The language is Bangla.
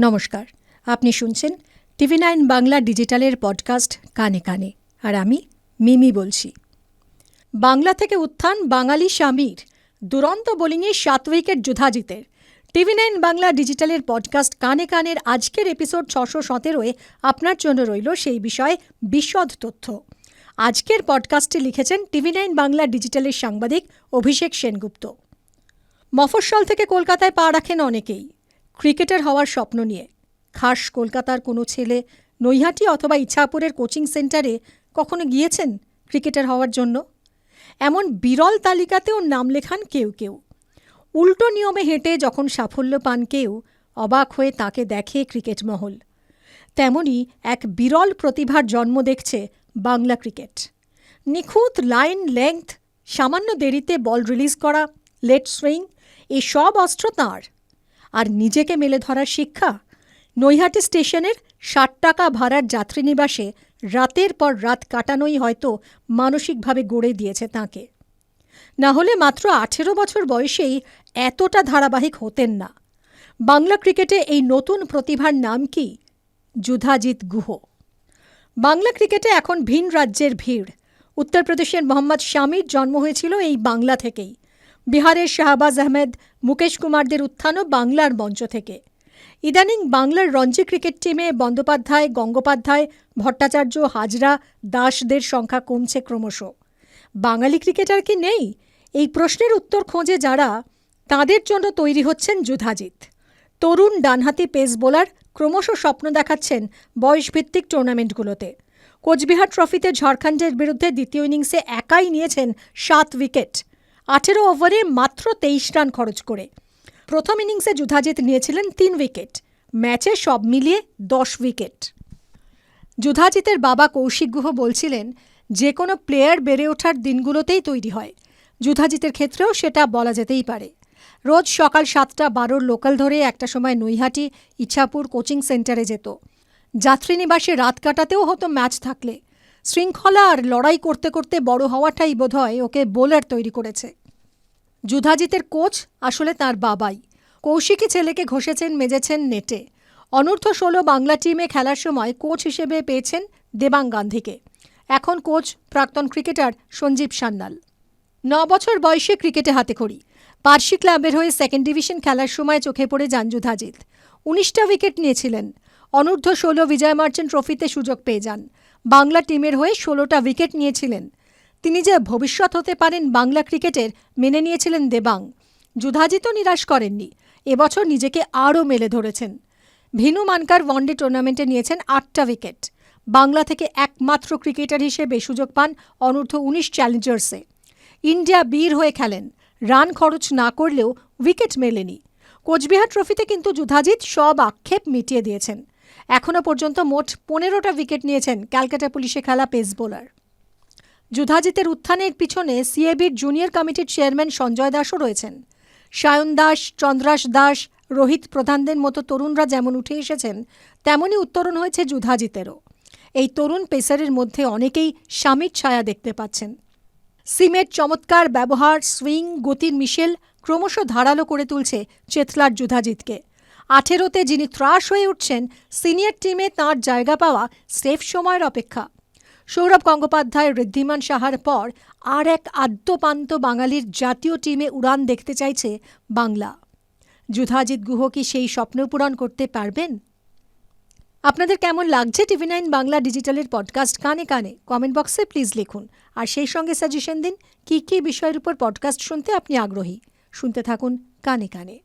নমস্কার। আপনি শুনছেন টিভি নাইন বাংলা ডিজিটালের পডকাস্ট কানে কানে। আর আমি মিমি বলছি। বাংলা থেকে উত্থান বাঙালি স্বামীর দুরন্ত বোলিংয়ে সাত উইকেট যুধাজিতের টিভি নাইন বাংলা ডিজিটালের পডকাস্ট কানে কানের আজকের এপিসোড ছশো সতেরোয় আপনার জন্য রইল সেই বিষয়ে বিশদ তথ্য। আজকের পডকাস্টে লিখেছেন টিভি নাইন বাংলা ডিজিটালের সাংবাদিক অভিষেক সেনগুপ্ত। মফস্বল থেকে কলকাতায় পা রাখেন অনেকেই। ক্রিকেটার হওয়ার স্বপ্ন নিয়ে। খাস কলকাতার কোনো ছেলে নৈহাটি অথবা ইছাপুরের কোচিং সেন্টারে কখনো গিয়েছেন ক্রিকেটার হওয়ার জন্য? এমন বিরল তালিকাতেও নাম লেখান কেউ কেউ। উল্টো নিয়মে হেঁটে যখন সাফল্য পান কেউ, অবাক হয়ে তাকে দেখে ক্রিকেট মহল। তেমনি এক বিরল প্রতিভার জন্ম দেখছে বাংলা ক্রিকেট। নিখুঁত লাইন লেংথ, সামান্য দেরিতে বল রিলিজ করা, লেট সুইং এই সব অস্ত্র তাঁর। আর নিজেকে মেলে ধরার শিক্ষা? নৈহাটি স্টেশনের ষাট টাকা ভাড়ার যাত্রীনিবাসে রাতের পর রাত কাটানোই হয়তো মানসিকভাবে গড়ে দিয়েছে তাঁকে। না হলে মাত্র আঠেরো বছর বয়সেই এতটা ধারাবাহিক হতেন না। বাংলা ক্রিকেটে এই নতুন প্রতিভার নাম কি? যুধাজিৎ গুহ। বাংলা ক্রিকেটে এখন ভিন রাজ্যের ভিড়। উত্তরপ্রদেশের মোহাম্মদ শামির জন্ম হয়েছিল এই বাংলা থেকেই। বিহারের শাহবাজ আহমেদ, মুকেশ কুমারদের উত্থানও বাংলার মঞ্চ থেকে। ইদানিং বাংলার রঞ্জি ক্রিকেট টিমে বন্দ্যোপাধ্যায়, গঙ্গোপাধ্যায়, ভট্টাচার্য, হাজরা, দাসদের সংখ্যা কমছে ক্রমশ। বাঙালি ক্রিকেটার কি নেই? এই প্রশ্নের উত্তর খোঁজে যারা, তাদের জন্য তৈরি হচ্ছেন যুধাজিৎ। তরুণ ডানহাতি পেস বোলার ক্রমশ স্বপ্ন দেখাচ্ছেন বয়সভিত্তিক টুর্নামেন্টগুলোতে। কোচবিহার ট্রফিতে ঝাড়খণ্ডের বিরুদ্ধে দ্বিতীয় ইনিংসে একাই নিয়েছেন সাত উইকেট। আঠেরো ওভারে মাত্র তেইশ রান খরচ করে। প্রথম ইনিংসে যুধাজিৎ নিয়েছিলেন তিন উইকেট। ম্যাচে সব মিলিয়ে দশ উইকেট। যুধাজিতের বাবা কৌশিক গুহ বলছিলেন, যে কোনো প্লেয়ার বেড়ে ওঠার দিনগুলোতেই তৈরি হয়। যুধাজিতের ক্ষেত্রেও সেটা বলা যেতেই পারে। রোজ সকাল সাতটা বারোর লোকাল ধরে একটা সময় নৈহাটি, ইছাপুর কোচিং সেন্টারে যেত। যাত্রীনিবাসে রাত কাটাতেও হতো ম্যাচ থাকলে। শৃঙ্খলা আর লড়াই করতে করতে বড় হওয়াটাই বোধহয় ওকে বোলার তৈরি করেছে। যুধাজিতের কোচ আসলে তার বাবাই। কৌশিকী ছেলেকে ঘষেছেন মেজেছেন নেটে। অনূর্ধ্ব ষোলো বাংলা টিমে খেলার সময় কোচ হিসেবে পেয়েছেন দেবাং গান্ধীকে। এখন কোচ প্রাক্তন ক্রিকেটার সঞ্জীব সান্যাল। ন বছর বয়সে ক্রিকেটে হাতে খড়ি। পার্সি ক্লাবের হয়ে সেকেন্ড ডিভিশন খেলার সময় চোখে পড়ে যান যুধাজিৎ। উনিশটা উইকেট নিয়েছিলেন। অনূর্ধ্ব ষোলো বিজয় মার্চেন্ট ট্রফিতে সুযোগ পেয়ে যান। বাংলা টিমের হয়ে ষোলোটা উইকেট নিয়েছিলেন। তিনি যে ভবিষ্যৎ হতে পারেন বাংলা ক্রিকেটের মেনে নিয়েছিলেন দেবাং। যুধাজিতও নিরাশ করেননি এবছর নিজেকে আরও মেলে ধরেছেন। ভিনু মানকার ওয়ানডে টুর্নামেন্টে নিয়েছেন আটটা উইকেট। বাংলা থেকে একমাত্র ক্রিকেটার হিসেবে সুযোগ পান অনূর্ধ্ব উনিশ চ্যালেঞ্জার্সে। ইন্ডিয়া বীর হয়ে খেলেন, রান খরচ না করলেও উইকেট মেলেনি। কোচবিহার ট্রফিতে কিন্তু যুধাজিৎ সব আক্ষেপ মিটিয়ে দিয়েছেন। এখনও পর্যন্ত মোট পনেরোটা উইকেট নিয়েছেন ক্যালকাটা পুলিশে খেলা পেস বোলার। যুধাজিতের উত্থানের পিছনে সিএবির জুনিয়র কমিটির চেয়ারম্যান সঞ্জয় দাসও রয়েছেন। সায়ন দাস, চন্দ্রাস দাস, রোহিত প্রধানদের মতো তরুণরা যেমন উঠে এসেছেন, তেমনই উত্তরণ হয়েছে যুধাজিতেরও এই তরুণ পেসারের মধ্যে অনেকেই স্বামীর ছায়া দেখতে পাচ্ছেন। সিমের চমৎকার ব্যবহার, সুইং, গতির মিশেল ক্রমশ ধারালো করে তুলছে চেতলার যুধাজিৎকে আঠেরোতে যিনি ত্রাস হয়ে উঠছেন, সিনিয়র টিমে তাঁর জায়গা পাওয়া সেফ সময়ের অপেক্ষা। সৌরভ গঙ্গোপাধ্যায়, ঋদ্ধিমান সাহার পর আর এক আদ্যপান্ত বাঙালির জাতীয় টিমে উড়ান দেখতে চাইছে বাংলা। যুধাজিৎ গুহ কি সেই স্বপ্ন পূরণ করতে পারবেন? আপনাদের কেমন লাগছে টিভি নাইন বাংলা ডিজিটালের পডকাস্ট কানে কানে? কমেন্ট বক্সে প্লিজ লিখুন। আর সেই সঙ্গে সাজেশন দিন, কী কী বিষয়ের উপর পডকাস্ট শুনতে আপনি আগ্রহী? শুনতে থাকুন কানে কানে।